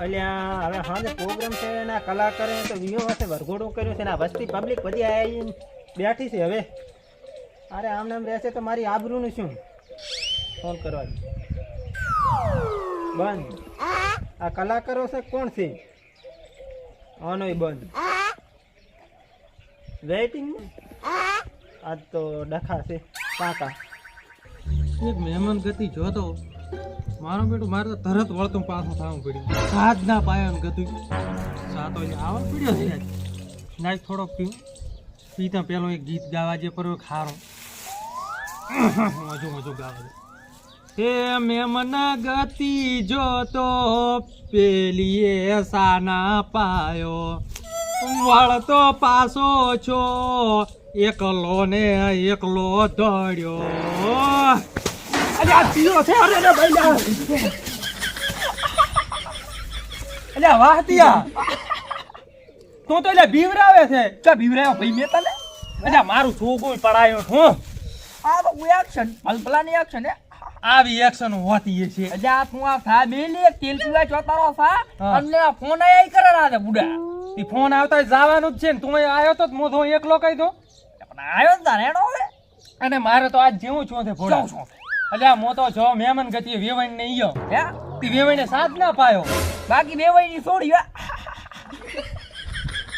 અલ્યા, હવે હા પ્રોગ્રામ છે, એના કલાકારો તો વિયો વાસે વરઘોડું કર્યું છે, ને વસ્તી પબ્લિક બધી આવી બેઠી છે હવે. અરે, આમ નામ રહેશે તો મારી આબરૂનું શું? ફોન કરવા બંધ. આ કલાકારો છે, કોણ છે? આનો બંધ. વેઇટિંગ આ તો ડખા છે કાકા એક મહેમાન ગતિ જોતો, મારો બેટું, મારે તો તરત વળતું પાછું થવું પડ્યું. સાત ના એમ ગતું. સાતો આવો પડ્યો છે નાય થોડોક પીવું. પીતા પેલો એક ગીત ગાવા જે પર ખારો. મજો મજો ગાવા હે મેમન ગતિ જોતો પેલીએ સાના પાયો. વળતો પાસો છો. એકલો ને એકલો દોડ્યો. અરે આ પીરો છે અરે વાહ તિયા તું તો એટલે બીવરાવે છે. કે બીવરાયો ભાઈ મેં તને? મારું છોકરું પડાયો હું. આ કોઈ એક્શન અલ્પલાની એક્શન હે. આવી એક્શન હોતી છે એટલે આ તું આ થા એક તેલ પીવા ચોતારો થા અને ફોન આયા કરે બુડા. ઈ ફોન આવતા જવાનું જ છે ને તું આવ્યો તો મોઢો એકલો કહી દો પણ આવ્યો ને તારે હવે. અને મારે તો આજ જેવું છું તે ભોળા. શું છું? એટલે આ મોતો જો મહેમાન ગતિએ વેવાઈ ને ઈયો હે? તી વેવાઈને સાથ ના પાયો. બાકી વેવાઈ ની છોડી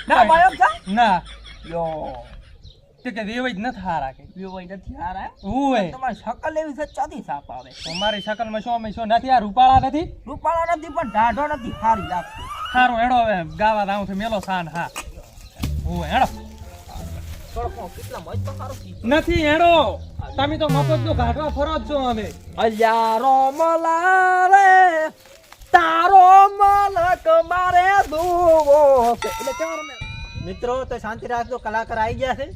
ના પાયો છે? ના. યો. તે કે વેવાઈ જ નથી હારા કે. વય નથી હારા ઉવે. તમારી શકલ એવી છે ચાદી સાપ આવે. અમારી શકલમાં શું અમે શું નથી આ રૂપાળા નથી? રૂપાળા નથી પણ ઢાઢો નથી હારી લાગતી સારું હેડો હવે ગાવા દાઉં છે મેલો સાન હા. ઉવે હેડો. નથી હેડો. તમે તો મફતનું ઘાટવા ફરો છો અમે. અલ્યારો મલારે તારો મલક મારે દુવો મિત્રો તો શાંતિ રાખજો કલાકાર આવી ગયા છે.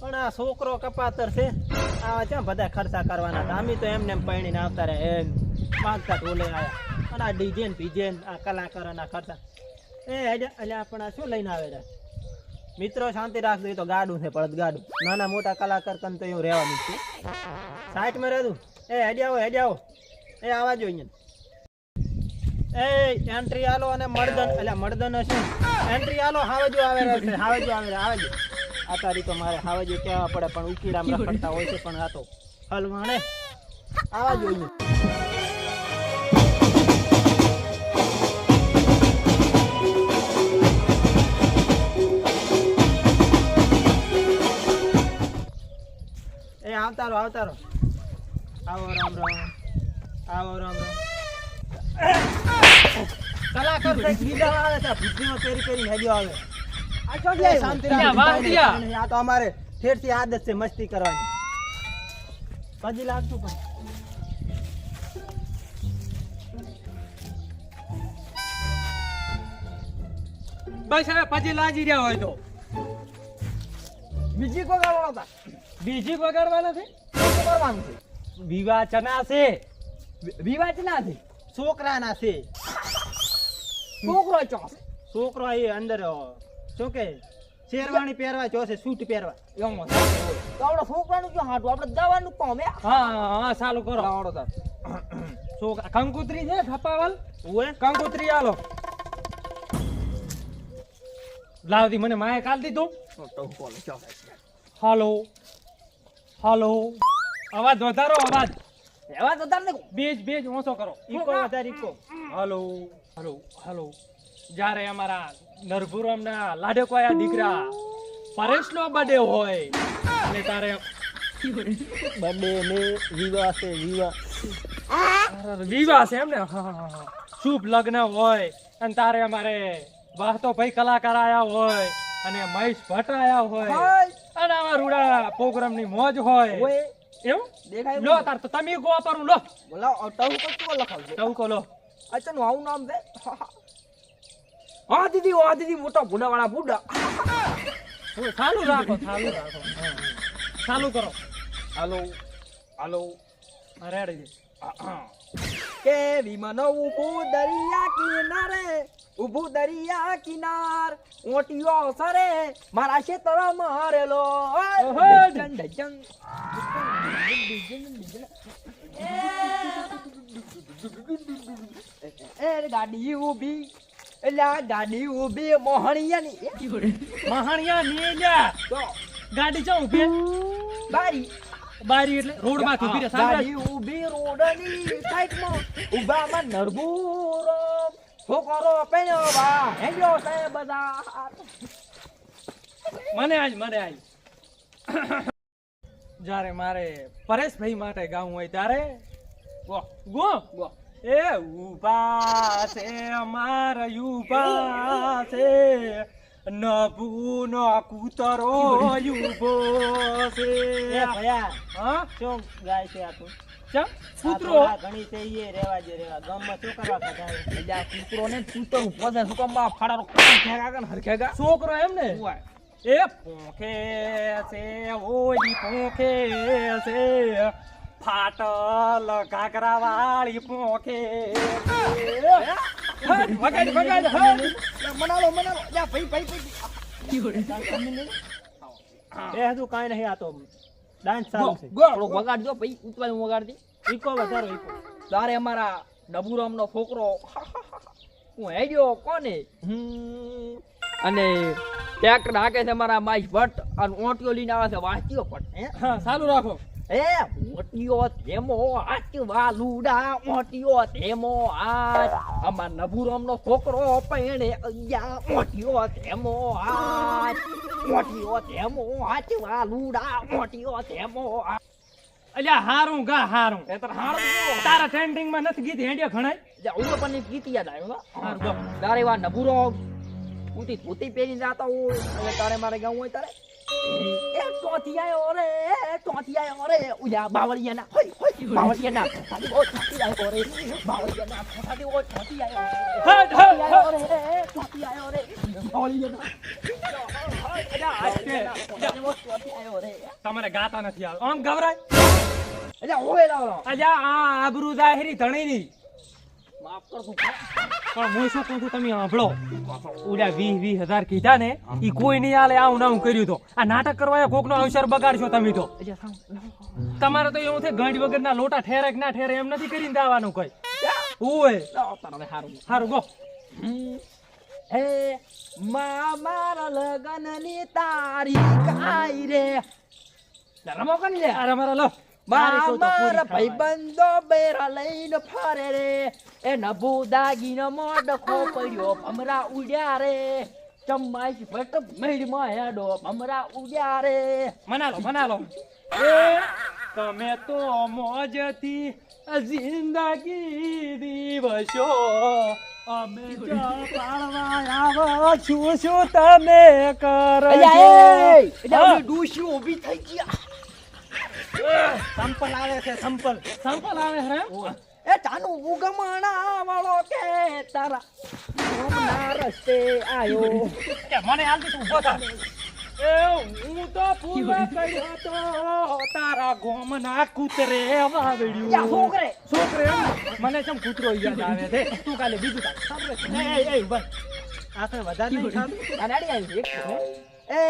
પણ આ છોકરો કપાતર છે. આવા ક્યાં બધા ખર્ચા કરવાના હતા? અમે તો એમને એમ પૈણીને આવતા રહે એમ માગતા ઢોલે આવ્યા અને આ ડીજે ને પીજે આ કલાકારોના ખર્ચા. એ અલ્યા અલ્યા પણ આ શું લઈને આવે છે મિત્રો, શાંતિ રાખજો, એ તો ગાડું છે પડત ગાડું. નાના મોટા કલાકાર કન તો એવું રહેવાનું જ છે. સાઈડમાં રહેતું એ, હેડી આવો હેડી આવો. એ આવા જો અહીંયા. એ એન્ટ્રી આલો અને મર્દન, એટલે મર્દન હશે. એન્ટ્રી આલો, હાવજો આવે છે, હાવજો આવે હાવજો. આ તારી તો મારે હાવજો કહેવા પડે, પણ ઉકીડામાં પડતા હોય છે, પણ આ તો હલવાણે. આવા જોઈએ આવતારો આવતારો આવો રામ રામ. આવો રામ રામ. કલાકાર બીજા આવે છે બુદ્ધિમાં પેરી પેરી હેડ્યો આવે. આ છો શાંતિ અહીંયા વાહ દિયા. આ તો અમારે ઠેરથી આદત છે મસ્તી કરવાની. પછી લાગતું પણ. બસ હવે પછી લાજી રહ્યા હોય તો. બીજી કોઈ ગાળો બીજી બગાડવા નથી? કરવાનું છે? વિવાચના છે. વિવાચના છે? છોકરાના છે. છોકરો ચો છોકરો એ અંદર શું કે શેરવાણી પહેરવા જોશે સૂટ પહેરવા. એમ તો આપણે છોકરાનું ક્યાં હાટું આપણે દવાનું કોમ હે? હા ચાલુ કરો. આવડો તાર. છોકરા કંકુત્રી છે થપાવલ ઓએ કંકુત્રી આલો. લાવતી મને માએ કાલ દીધું. તો કોલ ચો. હાલો. હાલો. અવાજ વધારો અવાજ. અવાજ વધારો ને બેજ બેજ ઓછો કરો. ઇકો વધારે ઇકો હાલો હાલો હાલો. જ્યારે અમારા નરભુરમના લાડકવાયા દીકરા પરેશનો બર્થડે હોય અને તારે બર્થડે ને વિવાહ છે વિવાહ. વિવાહ છે એમ ને. શુભ લગ્ન હોય અને તારે અમારે વાહતો ભાઈ કલાકાર આયા હોય અને મહેશ ભટ્ટ આયા હોય. હાય. અને આવા રૂડા પ્રોગ્રામની મોજ હોય. એવું? દેખાય લો તાર તો તમે ગો પર લો. બોલા ટહુ કો લખાવજો? ટવકો લો. અચ્છા નું આવું નામ છે? હા દીદી હા દીદી મોટા ભૂડા. વાળા ભૂડા ચાલુ રાખો ચાલુ રાખો. ચાલુ કરો. હાલો હાલો. રેડી. કે વિમાન ઉભું દરિયા કિનારે. ઊભું દરિયા કિનાર ઓટીઓ સરે મારા ક્ષેત્ર મારેલો. ગાડી ઊભી એટલે આ ગાડી ઊભી મોહણિયાની. ની મોહણિયા ની ગાડી ચો ઊભી બારી. બારી એટલે રોડમાં ઊભી રે સાંભળે ગાડી ઊભી રોડની સાઈડમાં ઊભામાં નરબુરો છોકરો પહેર્યો બા. હેંગ્યો છે બધા. મને આજ મને આજ. જ્યારે મારે પરેશભાઈ માટે ગાવું હોય ત્યારે ગો. ગો. ગો. એ ઊભા છે અમારા ઊભા છે. નભુનો કૂતરો ઊભો એ છે. ભયા હા? શું ગાય છે આ તું? ચમ? કૂતરો? ઘણી છે ઈ રેવા જે રેવા. ગામમાં શું કરવા એટલે આ કૂતરો ને કૂતરો પોતે શું કામ બા ફાડાનો કામ ખેગા કે હરખેગા છોકરો એમ ને? એ પોંખે છે ઓલી પોખે છે. ફાટલ ઘાઘરા વાળી પોંખે વગાડ વગાડ મનાલો મનાલો. જા ભાઈ ભાઈ ભાઈ. એ હજુ કાંઈ નહીં આ તો ડાન્સ ચાલુ છે. થોડોક વગાડજો ભાઈ ઉતવાય હું વગાડતી ઈકો વધારો ઈકો. તારે અમારા ડબુરામનો છોકરો હું હેડ્યો કોને? હમ. અને ટ્રેક્ટર હાકે છે મારા માઈશ ભટ્ટ અને ઓટીઓ લઈને આવે છે વાંચ્યો ભટ્ટ હે? હા ચાલુ રાખો. એ ઓટીઓ ધેમો આચ વાલુડા ઓટીઓ ધેમો આચ. અમાર નભુરામનો છોકરો પૈણે અયા ઓટીઓ ધેમો આચ. ઓટીઓ ધેમો આચ વાલુડા ઓટીઓ ધેમો આચ. અલ્યા હારું ગા હારું. એ તો હારું તારા ટ્રેન્ડિંગમાં નથી ગીત હેડ્યા ઘણાય? જા ઉલો પણ ગીત યાદ આવ્યો હો. હારું ગો તારે વા નબુરો ઉતી ઉતી પેરી જાતા હોય તારે મારે ગાવું હોય તારે? એ ટોથી આયો રે ટોથી આયો રે ઉયા બાવળિયાના હોય ઓ ટોથી આયો રે બાવળિયા ઓ ટોથી આયો હટ, હટ, ટોથી આયો રે ટોથી આયો રે બાવળિયા ના અલ્યા, આ છે. ટોથી આયો રે તમારે ગાતા નથી આવે. આમ ગભરાય? અલ્યા હોય લાવો અલ્યા આ આબરૂ જાહેરી ધણીની. પણ હું શું કહું છું તમે સાંભળો. ઓલા વીસ વીસ હજાર કીધા ને એ કોઈ નહીં આલે આવું નાવું કર્યું તો. આ નાટક કરવા કોકનો અવસર બગાડશો તમે તો. તમારે તો એવું છે ગાંઠ વગરના લોટા ઠેરે ના ઠેરે એમ નથી કરીને દાવાનું કોઈ. ઓય સારું સારું હારું હારું ગો. હે મા મારા લગનની તારીખ આઈ રે. રમો કની લે? અરે મારા લો. મારા ભાઈબંધો બેરા લઈને ફરે રે. એ નભુ દાગીનો મોડખો પડ્યો ભમરા ઉડ્યા રે. ચમ્માઈ ભટ મેળમાં હેડો ભમરા ઉડ્યા રે. મનાલો મનાલો. એ તમે તો મોજથી જિંદગી દિવસો અમે શું પાડવા આવો છું શું તમે કરો એટલે ડૂસી ઊભી થઈ ગયા. સંપલ આવે છે સંપલ સંપલ આવે હે એ તાનું ઉગમણા વાળો કે તારા ગામના રસ્તે આયો કે મને હાલતી તું ઊભો થા એ હું તો કર્યો તો તારા ગોમના કૂતરે યા છોકરે છોકરે મને કેમ કૂતરો યાદ આવે છે તું કાલે બીજું કાંઈ સાંભળે છે? એ, એ, એ, ઊભા. વધારે નહીં થતું? અને અડી આવી એક છે. એ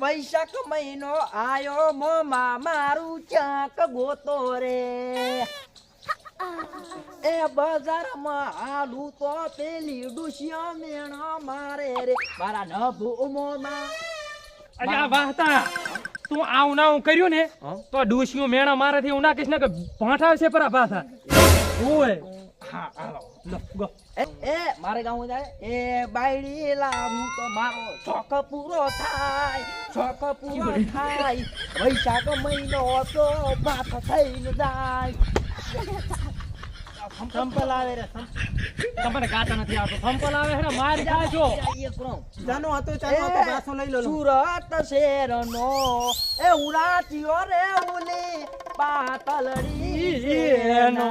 વૈશાખ મહિનો આયો મોમાં મારું ચાક ગોતો રે. એ બજારમાં હાલું તો પેલી ડુસિયા મેણો મારે રે. મારા નભુ મોમાં. અલ્યા વાહતા તું આવું ના આવું કર્યું ને તો ડુસિયું મેણા મારાથી હું ના કહીશ ને કે ભાંઠાવશે પર પરા ભાથા ઓય. હા હાલો લો ગો. એ મારે ગાવું જાય એ બાયડી લાવું તો મારો શોખ પૂરો થાય શોખ પૂરો થાય વૈશાખ મહિનો તો ભાત થઈને જાય સંપલ આવે રે. તમને ગાતા નથી આવતો સંપલ આવે છે ને માર ખાય છો. ચાનો હતું ચાનો લઈ લો લો. સુરત શેરનો એ ઉડાચ્યો રે ઉલી પાતળડી એનો.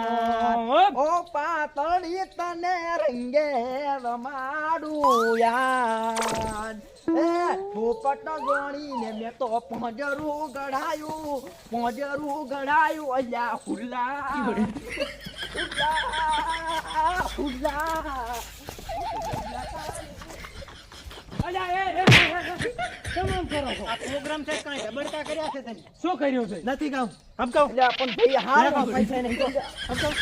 ઓ પાતળી તને રંગે રમાડું યાર. એ પોપટ ગણીને મેં તો પોજરું ગળાયું પોજરું ગળાયું અલ્યા હુલ્લા. હુલ્લા હુલ્લા અલ્યા, એ, કેમ કરો છો? આ પ્રોગ્રામ છે કાંઈ ઢબડકા કર્યા છે તમે. શું કર્યું છે? નથી કામ. હમકાવ. પણ ભાઈ હા પૈસા નહીં હમ કહું